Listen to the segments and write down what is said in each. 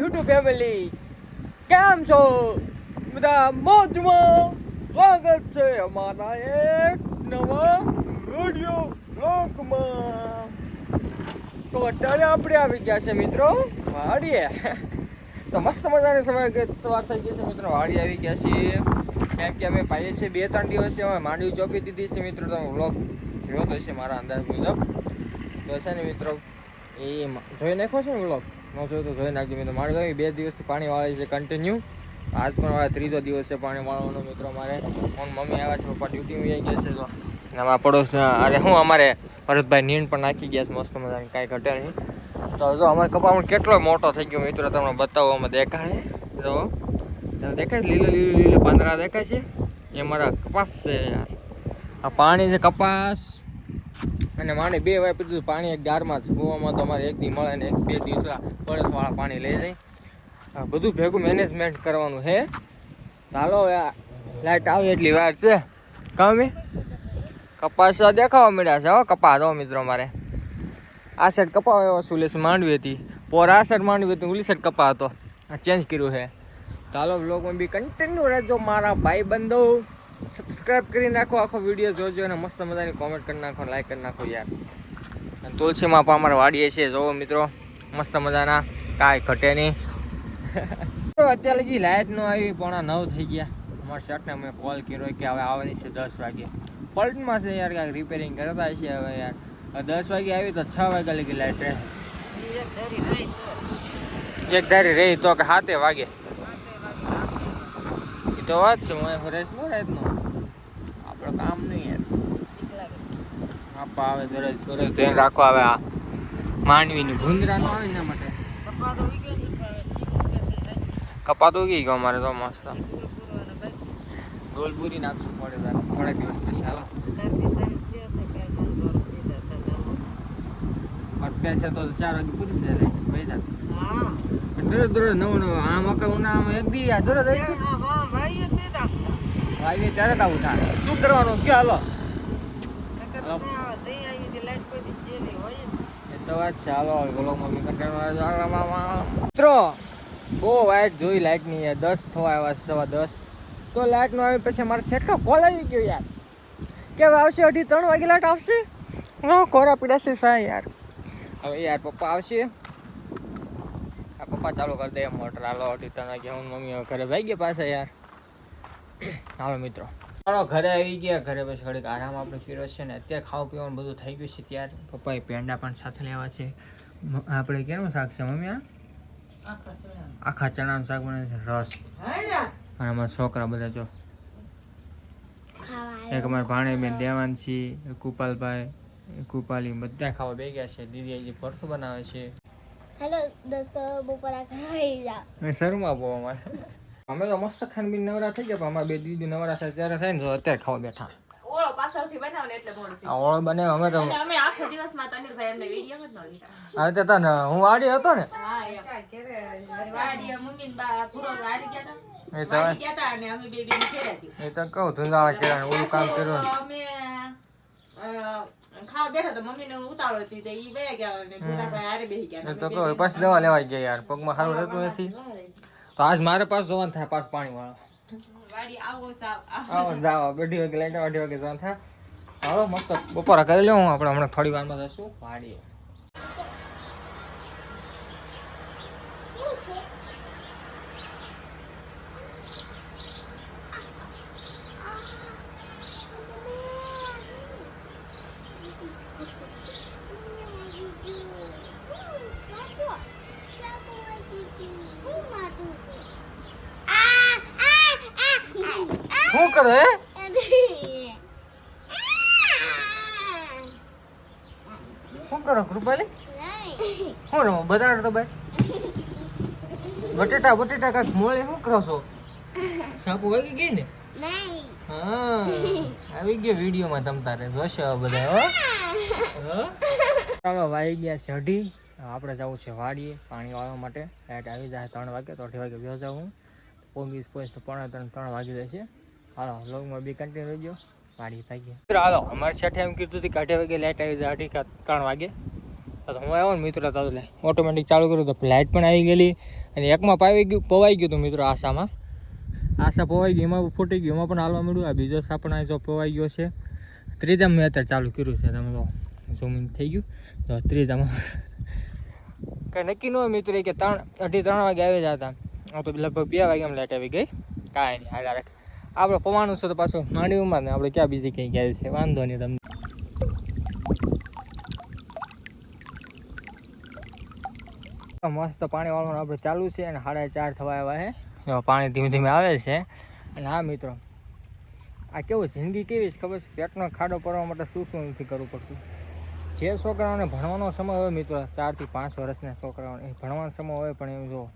YouTube family કેમ છો? બધા મોજમાં સ્વાગત છે અમારા એક નવા વિડિયો બ્લોગમાં. તો અત્યારે આપણે આવી ગયા છે મિત્રો વાડીએ. તો મસ્ત મજાની સમય સવાર થઈ ગઈ છે મિત્રો. વાડી આવી ગયા છીએ. કેમ કે અમે પાઈએ છીએ બે ત્રણ દિવસથી અમે માંડવી ચોપી દીધી છે મિત્રો. તમે વ્લોગ જોયો તો છે મારા અંદાજ મુજબ. તો છે ને મિત્રો, એ જોઈ નાખો છે ને વ્લોગ ન જોયું તો જોઈ નાખજો મિત્રો મારે કહ્યું બે દિવસથી પાણી વાળે છે કન્ટિન્યુ આજ પણ મારે ત્રીજો દિવસ છે પાણી વાળવાનો મિત્રો મારે. હું મમ્મી આવ્યા છે, પપ્પા ડ્યુટી આવી ગયા છે તો. અમારા પડોશ અરે હું અમારે ભરતભાઈ નીણ પણ નાખી ગયા છે, મસ્ત મજાની કાંઈ ઘટે નહીં તો જો અમારે કપામણ કેટલો મોટો થઈ ગયો મિત્રો, તમને બતાવો અમે દેખાય. તમને દેખાય લીલો લીલો લીલો પાંદડા દેખાય છે? એ મારા કપાસ છે યાર. આ પાણી છે કપાસ. અને મારે બે વાર પીધું પાણી એક ગારમાં છે. કૂવામાં તો અમારે એક દી મળે ને એક બે દિવસ પરસવાળા પાણી લઈ જાય. બધું ભેગું મેનેજમેન્ટ કરવાનું છે ચાલો હવે લાઈટ આવે એટલી વાર છે. કામે કપાસ દેખાવા મળ્યા છે હો કપા દો મિત્રો મારે આ સાઈડ કપા એવો સુલેસ માંડવી હતી. પોર આ સાઈડ માંડવી હતી ઉલી સાઈડ કપા હતો. આ ચેન્જ કર્યું છે. ચાલો બ્લોગમાં બી કન્ટિન્યુ રહેજો, મારા ભાઈ બંધો સબસ્ક્રાઇબ કરી નાખો આખો વીડિયો જોજો અને મસ્ત મજાની કોમેન્ટ કરી નાખો લાઈક કરી નાખો યાર. અને તુલસીમાં પણ અમારે વાડીએ છે જોવો મિત્રો મસ્ત મજાના. કાંઈ ઘટે નહીં. અત્યારે લગી લાઇટ ન આવી પોણા નવ થઈ ગયા. અમારા શર્ટને મેં કોલ કર્યો કે હવે આવવાની છે દસ વાગે. પલટમાં છે યાર કાંઈક રિપેરિંગ કરતા છે હવે યાર. દસ વાગે આવી તો છ વાગ્યા લગી લાઇટ રહે. એક ધારી રહી તો કે સાતે વાગે. એ તો વાત છે હું ફરેશ નો. રાતનો આપણો કામ નહીં યાર. આપા આવે દરજ દરજ ધ્યાન રાખો આવે આ માનવીની ભૂંદરા નો આવે એના માટે. કપાતો ગઈ ગયો અમારે તો મસ્ત. ડોલ પૂરી નાખશું પડે થોડાક દિવસ પછી હાલો. અત્યારે તો ચાર વાગે પૂરી જાય. ભાઈ દરરોજ દરરોજ નવું નવું આમ અકર ઉનાળામાં એક દી આ દરરોજ. ભાઈ ચારે તાવું થાય શું કરવાનું? કે હાલો? એ તો વાત છે. હાલો બોલો મમ્મી મિત્રો બહુ વાઇટ જોઈ લાઇટની યાર. દસ થવા આવ્યા સવા દસ. તો લાઇટ નો આવી પછી મારે સેટનો કોલ આવી ગયો યાર. કે હવે આવશે અઢી ત્રણ વાગે લાઇટ આવશે? હા કોરા પીડાશે સા યાર. હવે યાર પપ્પા આવશે. આ પપ્પા ચાલુ કરી દે મોટર. હાલો અઢી ત્રણ વાગે હું મમ્મી ઘરે ભાઈ ગયા પાછા યાર. હાલો મિત્રો. ચાલો ઘરે આવી ગયા. ઘરે પછી ઘડીક આરામ આપણે કર્યો છે ને અત્યારે ખાવા પીવાનું બધું થઈ ગયું છે ત્યારે. પપ્પાએ પેંડા પણ સાથે લેવા છે. આપણે કેનું શાક છે મમ્મી આ? આખા ચણાનું શાક બને છે રસ. અને અમારા છોકરા બધા જો એક અમારા ભાણેબેન એક કુપાલભાઈ કુપાલી બધા ખાવા બે ગયા છે. દીદી આજે ભરતું બનાવે છે. હેલો દોસ્તો બપોરા ખાઈ જા. મેં શરૂમાં બહુ અમારે. અમે તો મસ્ત ખાન બી નવરા થઈ ગયા પણ અમારા બે દીદી નવરા થાય ત્યારે થાય ને તો અત્યારે ખાવા બેઠા. ઓળો પાછળથી બનાવને એટલે મોડું આ ઓળો બને અમે તો. અમે આખો દિવસમાં તનવીરભાઈ અમને વિડિયો જ ન લીધા. હવે તો તને હું આડી હતો ને. હા, મમ્મી ને બા પૂરો ગયા. એ તો ગયા તા અને અમે બે બેન ઘેરે એ તો કહું ધુંધાળા ઓલું કામ કર્યું અમે અ, ખાવા બેઠા તો મમ્મીને ઉતાવળ હતી તો ઈ બે ગયા અને ભૂરાભાઈ હારે બેસી ગયા. તો કહું પાછી દવા લેવા ગયા યાર. પગમાં સારું રહેતું નથી. તો આજ મારે પાસ જવાનું થાય પાસ પાણી વાળો વાડી આવો જાવ આવો. આવો જાવ અઢી વાગે લાઈટ અઢી વાગે જવાનું થાય. હાલો મસ્ત બપોરા કરી લઉં આપણે. હમણાં થોડી વારમાં જશું. વાડીએ. શું કરે શું કરો કૃપાલી શું રમો બધા તો ભાઈ બટેટા બટેટા કાંઈક મોળી શું કરો છો સાપુ વાગી ગઈ ને આવી ગયો વિડીયોમાં તમ તારે જોશો બધા? ચાલો વાગી ગયા છે અઢી આપણે જવું છે વાડીએ પાણી વાળવા માટે લાઈટ આવી જાય ત્રણ વાગે તો અઢી વાગે વ્યો જાઉં પોગીસ પોઈસ તો પોણા ત્રણ ત્રણ વાગી જશે હાલો લોગમાં બી કન્ટિન્યુ રહેજો. વાડી ભાગીએ હાલો, અમારે છઠે એમ કીધું હતું અઢી વાગે લાઈટ આવી જાય, અઢી ત્રણ વાગે. તો હું આવ્યો ને મિત્રો તો એટલે ઓટોમેટિક ચાલુ કર્યું તો લાઇટ પણ આવી ગયેલી. અને એકમાં પાવી ગયું, પવાઈ ગયું હતું મિત્રો આશામાં. આશા પવાઈ ગઈ, એમાં ફૂટી ગયું, એમાં પણ હાલવા મળ્યું. આ બીજો સાપણ આ જો પવાઈ ગયો છે. ત્રીજામાં મેં અત્યારે ચાલુ કર્યું છે, તમે તો ઝૂમ થઈ ગયું. તો ત્રીજામાં. કંઈ નક્કી ન હોય મિત્રો કે ત્રણ, અઢી ત્રણ વાગે આવી જતા. તો લગભગ બે વાગે એમ લાઇટ આવી ગઈ. કાંઈ નહીં આગળ રાખ આપણે પવાનું છે તો પાછું માંડવીમાં ને આપણે ક્યાં બીજી ક્યાંય ગયા છે? વાંધો નહીં તમને. મસ્ત પાણી વાળવાનું આપણે ચાલુ છે અને સાડા ચાર થવા આવ્યા છે. પાણી ધીમે ધીમે આવે છે. અને હા, મિત્રો, આ કેવું જિંદગી કેવી છે ખબર છે? પેટનો ખાડો પડવા માટે શું શું નથી કરવું પડતું? જે છોકરાઓને ભણવાનો સમય હોય, મિત્રો ચારથી પાંચ વર્ષના છોકરાઓને ભણવાનો સમય હોય, પણ એમ જો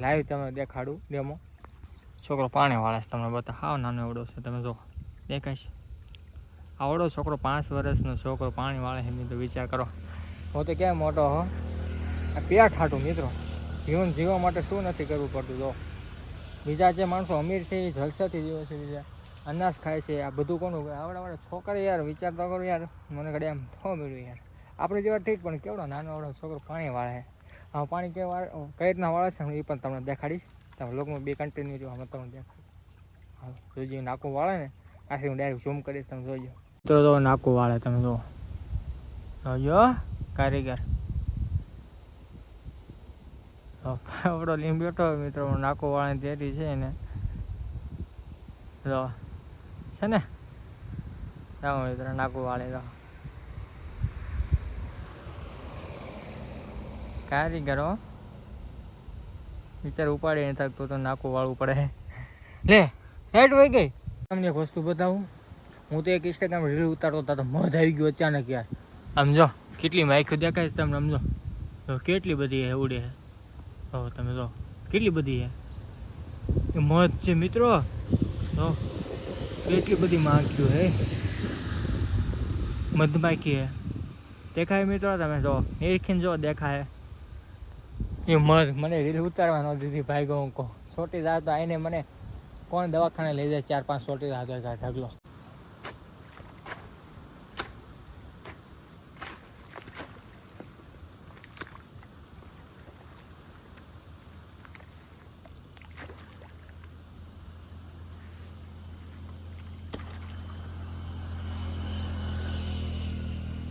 લાઈવ તમે દેખાડું ડેમો. છોકરો પાણી વાળે છે, તમને બતા હાવ નાનો એવડો છે, તમે જો દેખાય છે? આવડો છોકરો પાંચ વર્ષનો છોકરો પાણી વાળે છે, મિત્રો, વિચાર કરો. હું તો ક્યાં મોટો હો. આ પ્યા ઠાટું, મિત્રો. જીવન જીવવા માટે શું નથી કરવું પડતું જો બીજા જે માણસો અમીર છે, એ જલસાથી જીવે છે, બીજા. અનાજ ખાય છે, આ બધું કોનું? આવડા આવડા છોકરા યાર, વિચાર તો કરો યાર. મને ઘડે એમ થો મળ્યું યાર. આપણે જેવા ઠીક, પણ કેવડો નાનો આવડો છોકરો પાણી વાળે છે. આ પાણી કે વાળે કઈ રીતના વાળે છે, હું એ પણ તમને દેખાડીશ. તમે લોકમાં બે કન્ટિન્યુ જોવા મત તમને હા જોજો નાકું વાળે ને, આથી હું ડાયરેક્ટ ઝૂમ કરીશ, તમે જોજો મિત્રો તો નાકું વાળે તમે જો. જોજો કારીગર. આપણો લીમ બેઠો મિત્રો નાકો વાળા જેરી છે ને જો, છે ને? જાઓ મિત્રો, નાકું વાળે જાઓ. કારીગરો વિચાર ઉપાડી નહીં થકતો તો નાકો વાળું પડે. લે હેટ વહી ગઈ. તમને એક વસ્તુ બતાવું. હું તો એક ઇન્સ્ટાગ્રામ રીલ ઉતારતો હતો, તો મધ આવી ગયું અચાનક યાર. આમ જો, કેટલી માઇક દેખાય છે તમને સમજો તો કેટલી બધી હે, ઉડે હે. તમે જો, કેટલી બધી હે. એ મધ છે, મિત્રો. તો કેટલી બધી માખ્યું હે. મધમાખી હે. દેખાય, મિત્રો, તમે જો. નિરીક્ષણ જો, દેખાય. એ મધ મને રીલ ઉતારવા ન દીધી ભાઈ કહો છોટી જાય તો આઈને મને કોણ દવાખાને લઈ જાય ચાર પાંચ છોટી જાય ઢગલો.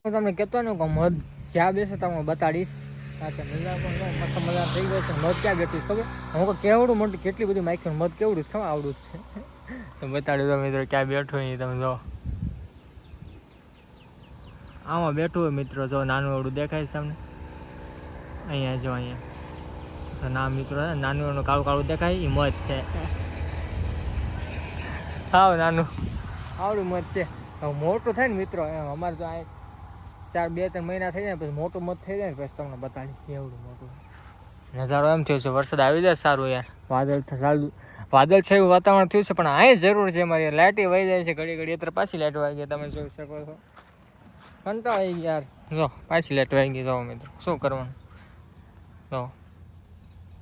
હું તમને કહેતો ને કે મધ જ્યાં બેસો તમે બતાડીશ. તો મજા પણ મસ્ત મજા થઈ ગયો છે. મધ ક્યાં બેઠી ખબર? હું કેવડું મોટું કેટલી બધી માઇક મધ કેવડું છે? ખબર આવડું છે. તો બતાડ્યું તમે મિત્રો ક્યાં બેઠો એ તમે જો. આમાં બેઠું હોય મિત્રો જો નાનું એવડું દેખાય છે તમને. અહીંયા જો અહીંયા. તો ના મિત્રો નાનું એવડું કાળું કાળું દેખાય એ મધ છે. આવ નાનું. આવડું મધ છે. મોટું થાય ને મિત્રો એમ અમારે તો આ ચાર, બે, ત્રણ મહિના થઈ જાય પછી મોટું મત થઈ જાય ને પછી તમને બતાડી એવડું મોટું નજારો એમ થયો છે, વરસાદ આવી જાય સારું યાર. વાદળ સારું વાદળ છે એવું વાતાવરણ થયું છે, પણ આ જરૂર છે મારી લાઇટ વહી જાય છે, ઘડી ઘડી. અત્યારે પાછી લાઇટ વાગી તમે જોઈ શકો છો. કંટાળ આવી યાર. જો, પાછી લાઇટ વાગી ગઈ જાઓ મિત્રો, શું કરવાનું? જો.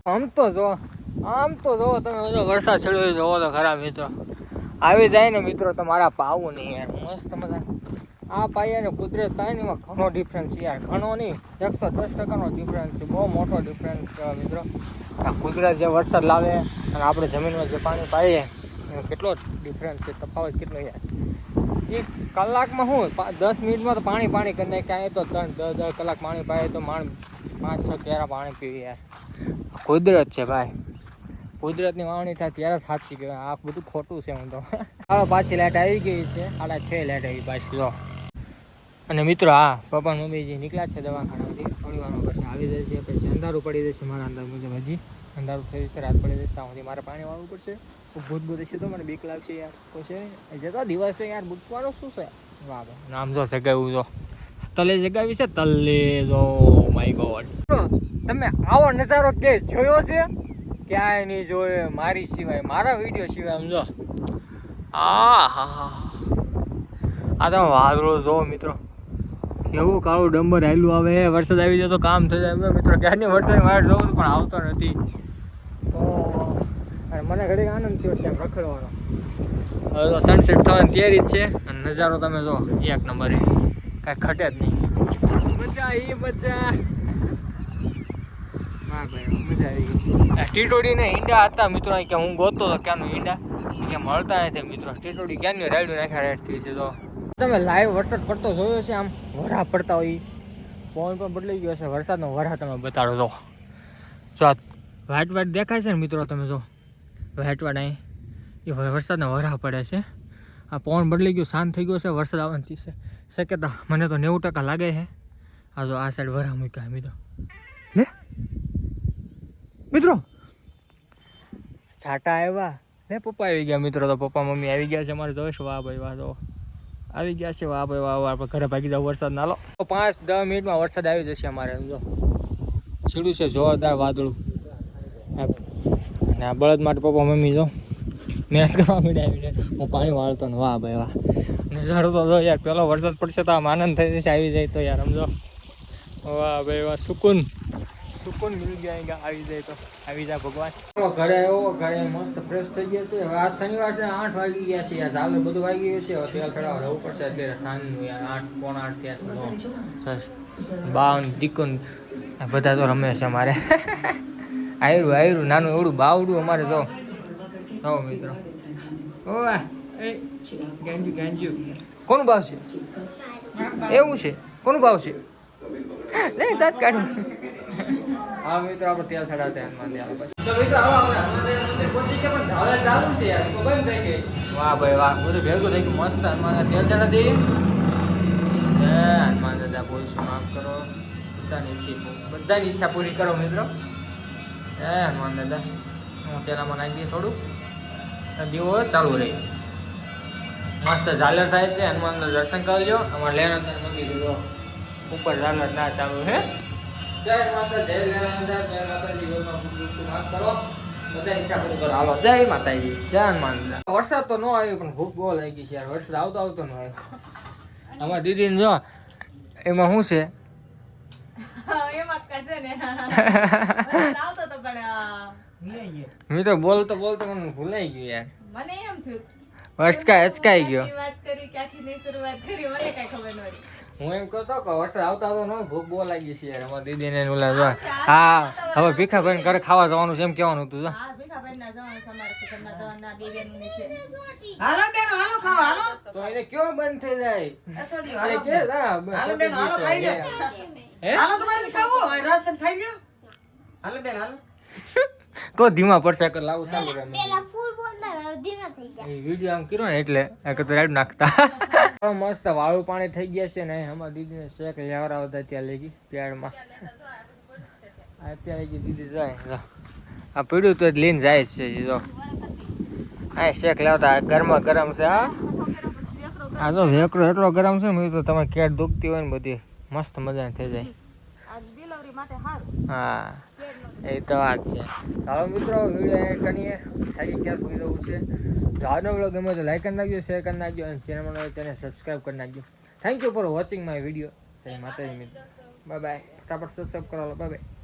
આમ તો જો, આમ તો જો, તમે જો વરસાદ છેડ્યો જોવો તો ખરા મિત્રો. આવી જાય ને મિત્રો, તમારા પાવું નહીં યાર. મસ્ત મજા આ પાયા અને કુદરત પાય ઘણો ડિફરન્સ યાર. ઘણો નહીં, એકસો દસ ટકાનો ડિફરન્સ છે. બહુ મોટો ડિફરન્સ મિત્રો. આ કુદરત જે વરસાદ લાવે અને આપણે જમીનમાં જે પાણી પાઈએ, એનો કેટલો ડિફરન્સ છે, તફાવત કેટલો યાર. એ કલાકમાં શું દસ મિનિટમાં તો પાણી પાણી કરી નાખે. ક્યાંય તો ત્રણ દસ દસ કલાક પાણી પાય તો માણ, પાંચ, છ કેરા પાણી પીવી યાર. કુદરત છે ભાઈ. કુદરતની વાવણી થાય ત્યારે જ સાચી કહેવાય. આ બધું ખોટું છે હું તો. પાછી લાઇટ આવી ગઈ છે. આડા છ લાઈટ આવી પાછી, જો. અને મિત્રો, હા, પપ્પા મમ્મીજી નીકળ્યા છે દવાખાનામાંથી. થોડી વારમાં પછી આવી જશે પછી અંધારું પડી જશે મારા અંદાજ મુજબ હજી. અંધારું થઈ છે, રાત પડી જશે ત્યાં મારે પાણી વાળવું પડશે. ભૂત ભૂત છે તો મને બીક લાગશે યાર. કોઈ છે એ દિવસ દિવસે યાર ભૂતવાનો શું છે? વાહ. નામ જો સગાવ્યું જો. તલે જગાવી છે? તલે જો માય ગોડ તમે આવો નજારો કે જોયો છે? ક્યાંય નહીં જોયો, મારી સિવાય, મારા વીડિયો સિવાય, સમજો. આ હા હા આ તો વાદળો જો, મિત્રો. કેવું કાળું ડંબર હાલું આવે વરસાદ આવી જાય તો કામ થઈ જાય. મિત્રો ક્યારની વરસાદ વાટ જોઉં પણ આવતો નથી. અને મને ઘડીક આનંદ થયો છે રખડવાનો. હવે તો સનસેટ થવાની તૈયારી જ છે અને નજારો તમે જો એક નંબરે. કાંઈ ખટે જ નહીં. મજા આવી મજા. મજા આવી. આ ટીટોડી ને ઈંડા હતા મિત્રો કે હું ગોતો હતો ક્યાંનું ઈંડા? કે મળતા તે મિત્રો. ટીટોડી ક્યાંની રાયડું નાખ્યા રેડથી છે તો. તમે લાઈવ વરસાદ પડતો જોયો છે આમ? વરા પડતા હોય. પવન પણ બદલાઈ ગયો છે. વરસાદનો વરા તમે બતાડો તો. જો આ વાટ વાટ દેખાય છે ને મિત્રો તમે જો. વાટ વાટ અહીં. એ વરસાદના વરા પડે છે. આ પવન બદલાઈ ગયો શાંત થઈ ગયો છે. વરસાદ આવવાની છે. શક્યતા મને તો નેવું ટકા લાગે છે. આ જો આ સાઈડ વરા મૂક્યા મિત્રો. લે મિત્રો? છાટા આવ્યા. ને પપ્પા આવી ગયા, મિત્રો તો પપ્પા મમ્મી આવી ગયા છે, અમારે જોઈશ વાહ ભાઈ વાહ તો. આવી ગયા છે વાહ ભાઈ વાહ વાહ, ઘરે ભાગી જાવ વરસાદ ના લો પાંચ દસ મિનિટમાં વરસાદ આવી જશે અમારે જો. છીડું છે જોરદાર વાદળું. અને આ બળદ માટે પપ્પા મમ્મી જો, મહેનત કરવા મીડે આવીને હું પાણી વાળતો ને વાહ ભાઈ વાહ. નજારો તો જો યાર, પેલો વરસાદ પડશે તો આમ આનંદ થઈ જશે, આવી જાય તો યાર, સમજો. વાહ ભાઈ વાહ, સુકૂન. સુકૂન મિલ ગયા આવી જાય તો આવી જાય ભગવાન. ઘરે આવ્યો ઘરે મસ્ત ફ્રેશ થઈ ગયા છે. હવે આજ શનિવાર છે, આઠ વાગી ગયા છે. યાર ચાલો બધું વાગી ગયું છે. હવે તેલ ચડાવવા રહેવું પડશે. અત્યારે સાંજનું આઠ, પોણા આઠ થયા છે. બાવન, ટીકુન. બધા તો રમે છે અમારે. આયરું આયરું, નાનું એવડું, બાવડું અમારે જો. જો મિત્રો. ઓવા. એ ગાંજુ કોનું ભાવ છે? એવું છે. કોનું ભાવ છે? નહીં દાંત કાઢું. હા મિત્રો આપણે તેલ ચડાવતા હનુમાન દેવાલા પછી. તો મિત્રો આવો આપણે હનુમાન મંદિર પહોંચી ગયા પણ ઝાલર ચાલુ છે યાર તો બંધ થઈ ગઈ. વાહ ભાઈ વાહ બધું ભેગું થઈ ગયું મસ્ત હનુમાન તેલ સાડા દે? હનુમાન દાદા બોલશું માફ કરો? બધાની ઈચ્છા બધાની ઈચ્છા પૂરી કરો મિત્રો. એ હનુમાન દાદા હું તેલામાં નાખી દઈએ થોડું દીવો ચાલુ રહે. મસ્ત ઝાલર થાય છે હનુમાનનું દર્શન કરજો અમારે લેનાર મંદિર ઉપર ઝાલર ના ચાલુ હે. જય માતા જય લેનાર જય માતાજી બોલમાં પૂરું માફ કરો? બધા ઈચ્છા પૂરી કરો. હાલો જય માતાજી જય હનુમાન વરસાદ તો ન આવ્યો પણ ભૂખ બહુ લાગી છે યાર. વરસાદ આવતો આવતો ન આવ્યો. અમારા દીદીને જો એમાં શું છે? મેં તો બોલતો બોલતો મને ભૂલાઈ ગયું યાર. મને એમ થયું. અચકાય હચકાઈ ગયો. વાત કરી ક્યાંથી શરૂઆત કરી મને કઈ ખબર ન પડી હું એમ કહેતો કે વરસાદ આવતા તો ન ભૂખ બહુ લાગી છે યાર. અમારા દીદીને ને ઓલા જો હા હવે ભીખાભાઈ ઘરે ખાવા જવાનું છે એમ કહેવાનું હતું જો. હા ભીખાભાઈ ના જવાનું છે અમારે જવાના બે બેનું ને છે. હાલો બેન હાલો ખાવા હાલો. તો એને કયો બંધ થઈ જાય? અસોડી હાલો. કે ના, હાલો બેન, હાલો ખાઈ લો. હે? હાલો તમારે ખાવું? હોય રસ એમ ખાઈ લ્યો. હાલો બેન હાલો. તો ધીમા પડશે કર લાવું સારું રહે પેલા ફૂલ બોલતા હવે ધીમા થઈ ગયા. એ વીડિયો આમ કર્યો ને એટલે રાઈડ નાખતા. મસ્ત વાળું પાણી થઈ ગયા છે ને અમારા દીદીને શેક લેવડાવતા ત્યાં લઈ ગઈ પેડમાં અત્યારે દીદી જાય. આ પીડ્યું તો લઈને જાય છે જો. આ શેક લેવતા ગરમા ગરમ છે, હા. આ તો વેકરો એટલો ગરમ છે ને તો તમે કેટ દુખતી હોય ને બધી, મસ્ત મજા થઈ જાય. હા, એ તો વાત છે. ચાલો મિત્રો, વીડિયો એડ કરીએ. થાકી ક્યાં પૂરી રહ્યું છે જો આજનો વીડિયો ગમે તો લાઈક કરી નાખજો શેર કરી નાખજો અને ચેનલમાં નવા ચેનલ સબસ્ક્રાઈબ કરી નાખજો. Thank you for watching my video જય માતાજી મિત્રો. બાય બાય ફટાફટ સબસ્ક્રાઈબ કરો બાય બાય